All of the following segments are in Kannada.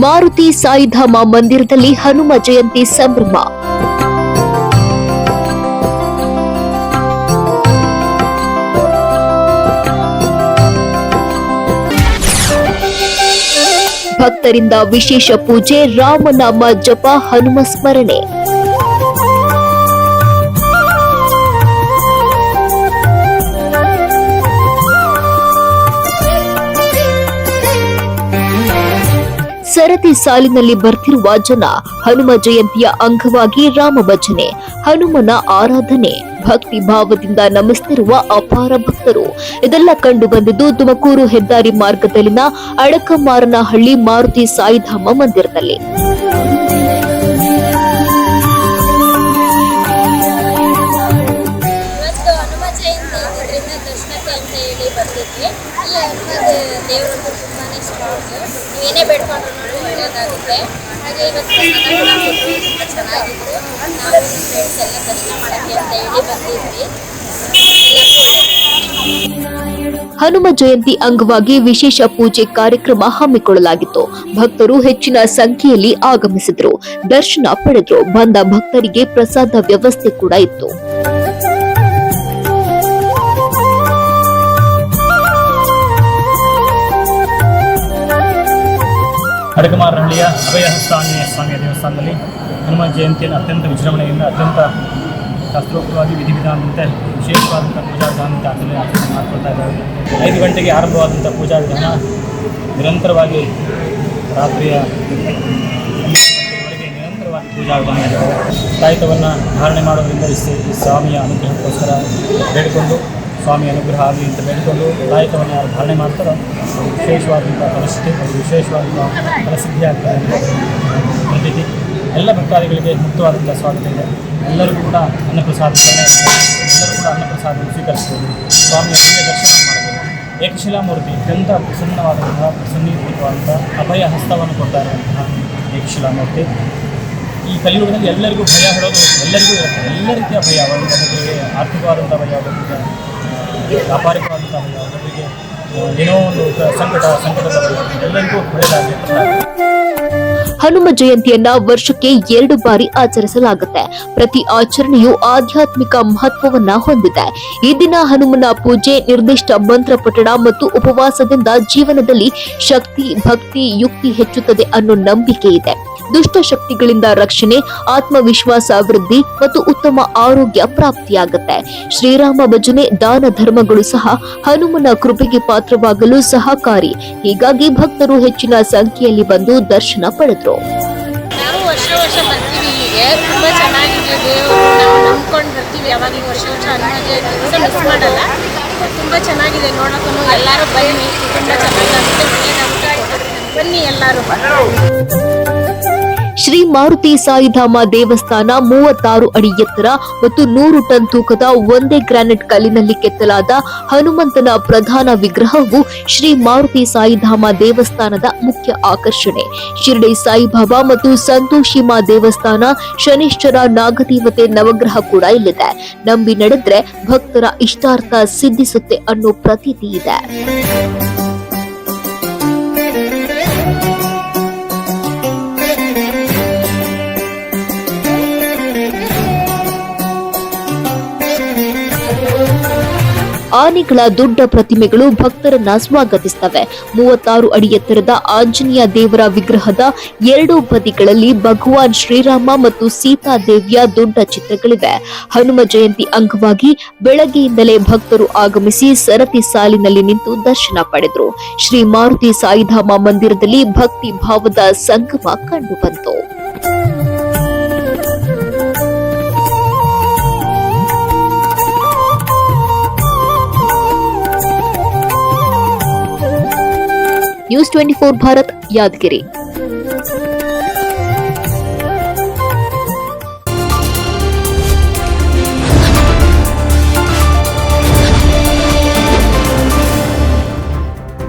ಮಾರುತಿ ಸಾಯಿಧಾಮ ಮಂದಿರದಲ್ಲಿ ಹನುಮ ಜಯಂತಿ ಸಂಭ್ರಮ. ಭಕ್ತರಿಂದ ವಿಶೇಷ ಪೂಜೆ ರಾಮನಾಮ ಜಪ ಹನುಮ ಸ್ಮರಣೆ. ಸರತಿ ಸಾಲಿನಲ್ಲಿ ಬರ್ತಿರುವ ಜನ ಹನುಮ ಜಯಂತಿಯ ಅಂಗವಾಗಿ ರಾಮ ಭಜನೆ, ಹನುಮನ ಆರಾಧನೆ, ಭಕ್ತಿ ಭಾವದಿಂದ ನಮಿಸ್ತಿರುವ ಅಪಾರ ಭಕ್ತರು. ಇದೆಲ್ಲ ಕಂಡು ಬಂದಿದ್ದು ತುಮಕೂರು ಹೆದ್ದಾರಿ ಮಾರ್ಗದಲ್ಲಿನ ಅಡಕಮಾರನಹಳ್ಳಿ ಮಾರುತಿ ಸಾಯಿಧಾಮ ಮಂದಿರದಲ್ಲಿ. ದರ್ಶನಕ್ಕೆ ಅಂತ ಹೇಳಿ ಬಂದಿದ್ವಿ. ಅಲ್ಲಿ ಹನುಮ ದೇವರು ತುಂಬಾನೇ ಸ್ಟ್ರಾಂಗ್ ನೀವೇನೇ ಬೇಡ್ಕೊಂಡ್ರು ನೋಡಿ ಒಳ್ಳೇದಾಗುತ್ತೆ ಹಾಗೆ ಇವತ್ತು ಪ್ರಸಾದ ತುಂಬ ಚೆನ್ನಾಗಿತ್ತು. ನಾವು ಫ್ರೆಂಡ್ಸ್ ಎಲ್ಲ ದರ್ಶನ ಮಾಡೋಕ್ಕೆ ಅಂತ ಹೇಳಿ ಬಂದಿದ್ವಿ. ಹನುಮ ಜಯಂತಿ ಅಂಗವಾಗಿ ವಿಶೇಷ ಪೂಜೆ ಕಾರ್ಯಕ್ರಮ ಹಮ್ಮಿಕೊಳ್ಳಲಾಗಿತ್ತು. ಭಕ್ತರು ಹೆಚ್ಚಿನ ಸಂಖ್ಯೆಯಲ್ಲಿ ಆಗಮಿಸಿದ್ರು. ದರ್ಶನ ಪಡೆದ್ರು. ಬಂದ ಭಕ್ತರಿಗೆ ಪ್ರಸಾದ ವ್ಯವಸ್ಥೆ ಕೂಡ ಇತ್ತು. ಅಡಕಮಾರಹಳ್ಳಿಯ ಅಭಯ ಆಂಜನೇಯ ಸ್ವಾಮಿಯ ದೇವಸ್ಥಾನದಲ್ಲಿ ಹನುಮಾನ್ ಜಯಂತಿಯನ್ನು ಅತ್ಯಂತ ವಿಜೃಂಭಣೆಯಿಂದ, ಅತ್ಯಂತ ಶಾಸ್ತ್ರೋಕ್ತವಾಗಿ ವಿಧಿವಿಧಾನದಂತೆ ವಿಶೇಷವಾದಂಥ ಪೂಜಾ ವಿಧಾನದಂತೆ ಆಚರಣೆ ಆಚರಣೆ ಮಾಡ್ಕೊಳ್ತಾ ಇದ್ದಾರೆ. ಐದು ಗಂಟೆಗೆ ಆರಂಭವಾದಂಥ ಪೂಜಾ ವಿಧಾನ ನಿರಂತರವಾಗಿ ರಾತ್ರಿಯ ನಿರಂತರವಾಗಿ ಪೂಜಾ ವಿಧಾನ ತಾಯಿತವನ್ನು ಧಾರಣೆ ಮಾಡೋದ್ರಿಂದ ಈ ಸ್ವಾಮಿಯ ಅನುಗ್ರಹಕ್ಕೋಸ್ಕರ ಬೇಡಿಕೊಂಡು ಸ್ವಾಮಿ ಅನುಗ್ರಹ ಆಗಲಿ ಅಂತ ಬೇಡಿಕೊಂಡು ತಾಯಿತವನ್ನು ಯಾರು ಧಾರಣೆ ಮಾಡ್ತಾರೋ ವಿಶೇಷವಾದಂಥ ಪರಿಸ್ಥಿತಿ ಒಂದು ವಿಶೇಷವಾದಂಥ ಫಲಸಿದ್ಧಿ ಆಗ್ತದೆ ಅಂತ ಎಲ್ಲ ಭಕ್ತಾದಿಗಳಿಗೆ ಮುಕ್ತವಾದಂಥ ಸ್ವಾಗತ ಇದೆ. ಎಲ್ಲರಿಗೂ ಕೂಡ ಅನ್ನಪ್ರಸಾದ. ಎಲ್ಲರೂ ಕೂಡ ಅನ್ನಪ್ರಸಾದವನ್ನು ಸ್ವೀಕರಿಸ್ಬೋದು. ಸ್ವಾಮಿಯ ದಿವ್ಯ ದರ್ಶನ ಮಾಡ್ಬೋದು. ಏಕಶಿಲಾಮೂರ್ತಿ ಅತ್ಯಂತ ಪ್ರಸನ್ನವಾದಂತಹ ಪ್ರಸನ್ನೀಕೃತವಾದಂಥ ಅಭಯ ಹಸ್ತವನ್ನು ಕೊಡ್ತಾ ಇರುವಂತಹ ಏಕಶಿಲಾಮೂರ್ತಿ. ಈ ಕಲಿಯುಗದಲ್ಲಿ ಎಲ್ಲರಿಗೂ ಭಯ ಹೇಳೋದು ಎಲ್ಲರಿಗೂ ಇರುತ್ತೆ. ಎಲ್ಲ ರೀತಿಯ ಭಯ ಒಂದು ಆರ್ಥಿಕವಾದಂಥ ಭಯ ಆ, ಹನುಮ ಜಯಂತಿಯನ್ನ ವರ್ಷಕ್ಕೆ ಎರಡು ಬಾರಿ ಆಚರಿಸಲಾಗುತ್ತೆ. ಪ್ರತಿ ಆಚರಣೆಯು ಆಧ್ಯಾತ್ಮಿಕ ಮಹತ್ವವನ್ನ ಹೊಂದಿದೆ. ಈ ದಿನ ಹನುಮನ ಪೂಜೆ, ನಿರ್ದಿಷ್ಟ ಮಂತ್ರ ಪಠಣ ಮತ್ತು ಉಪವಾಸದಿಂದ ಜೀವನದಲ್ಲಿ ಶಕ್ತಿ, ಭಕ್ತಿ, ಯುಕ್ತಿ ಹೆಚ್ಚುತ್ತದೆ ಅನ್ನೋ ನಂಬಿಕೆ ಇದೆ. ದುಷ್ಟ ಶಕ್ತಿಗಳಿಂದ ರಕ್ಷಣೆ, ಆತ್ಮವಿಶ್ವಾಸ ವೃದ್ಧಿ ಮತ್ತು ಉತ್ತಮ ಆರೋಗ್ಯ ಪ್ರಾಪ್ತಿಯಾಗುತ್ತೆ. ಶ್ರೀರಾಮ ಭಜನೆ, ದಾನ ಧರ್ಮಗಳು ಸಹ ಹನುಮನ ಕೃಪೆಗೆ ಪಾತ್ರವಾಗಲು ಸಹಕಾರಿ. ಹೀಗಾಗಿ ಭಕ್ತರು ಹೆಚ್ಚಿನ ಸಂಖ್ಯೆಯಲ್ಲಿ ಬಂದು ದರ್ಶನ ಪಡೆದರು. ಬನ್ನಿ ಎಲ್ಲರೂ. ಶ್ರೀ ಮಾರುತಿ ಸಾಯಿಧಾಮ ದೇವಸ್ಥಾನ ಮೂವತ್ತಾರು ಅಡಿ ಎತ್ತರ ಮತ್ತು ನೂರು ಟನ್ ತೂಕದ ಒಂದೇ ಗ್ರಾನೆಟ್ ಕಲ್ಲಿನಲ್ಲಿ ಕೆತ್ತಲಾದ ಹನುಮಂತನ ಪ್ರಧಾನ ವಿಗ್ರಹವು ಶ್ರೀ ಮಾರುತಿ ಸಾಯಿಧಾಮ ದೇವಸ್ಥಾನದ ಮುಖ್ಯ ಆಕರ್ಷಣೆ. ಶಿರಡಿ ಸಾಯಿಬಾಬಾ ಮತ್ತು ಸಂತೋಷಿಮಾ ದೇವಸ್ಥಾನ ಶನಿಶ್ಚರ ನಾಗದೇವತೆ ನವಗ್ರಹ ಕೂಡ ಇಲ್ಲಿದೆ. ನಂಬಿ ನಡೆದ್ರೆ ಭಕ್ತರ ಇಷ್ಟಾರ್ಥ ಸಿದ್ಧಿಸುತ್ತೆ ಅನ್ನೋ ಪ್ರತೀತಿ ಇದೆ. ಆನೆಗಳ ದೊಡ್ಡ ಪ್ರತಿಮೆಗಳು ಭಕ್ತರನ್ನ ಸ್ವಾಗತಿಸ್ತವೆ. ಮೂವತ್ತಾರು ಅಡಿ ಎತ್ತರದ ಆಂಜನೇಯ ದೇವರ ವಿಗ್ರಹದ ಎರಡೂ ಬದಿಗಳಲ್ಲಿ ಭಗವಾನ್ ಶ್ರೀರಾಮ ಮತ್ತು ಸೀತಾದೇವಿಯ ದೊಡ್ಡ ಚಿತ್ರಗಳಿವೆ. ಹನುಮ ಜಯಂತಿ ಅಂಗವಾಗಿ ಬೆಳಗ್ಗೆಯಿಂದಲೇ ಭಕ್ತರು ಆಗಮಿಸಿ ಸರತಿ ಸಾಲಿನಲ್ಲಿ ನಿಂತು ದರ್ಶನ ಪಡೆದರು. ಶ್ರೀ ಮಾರುತಿ ಸಾಯಿಧಾಮ ಮಂದಿರದಲ್ಲಿ ಭಕ್ತಿ ಭಾವದ ಸಂಗಮ ಕಂಡುಬಂತು. News twenty four Bharat, Yadgiri.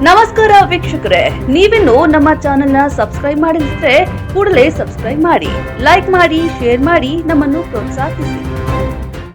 ನಮಸ್ಕಾರ ವೀಕ್ಷಕರೇ. ನೀವಿನ್ನು ನಮ್ಮ ಚಾನೆಲ್ನ ಸಬ್ಸ್ಕ್ರೈಬ್ ಮಾಡಿದ್ರೆ ಕೂಡಲೇ ಸಬ್ಸ್ಕ್ರೈಬ್ ಮಾಡಿ, ಲೈಕ್ ಮಾಡಿ, ಶೇರ್ ಮಾಡಿ ನಮ್ಮನ್ನು ಪ್ರೋತ್ಸಾಹಿಸಿ.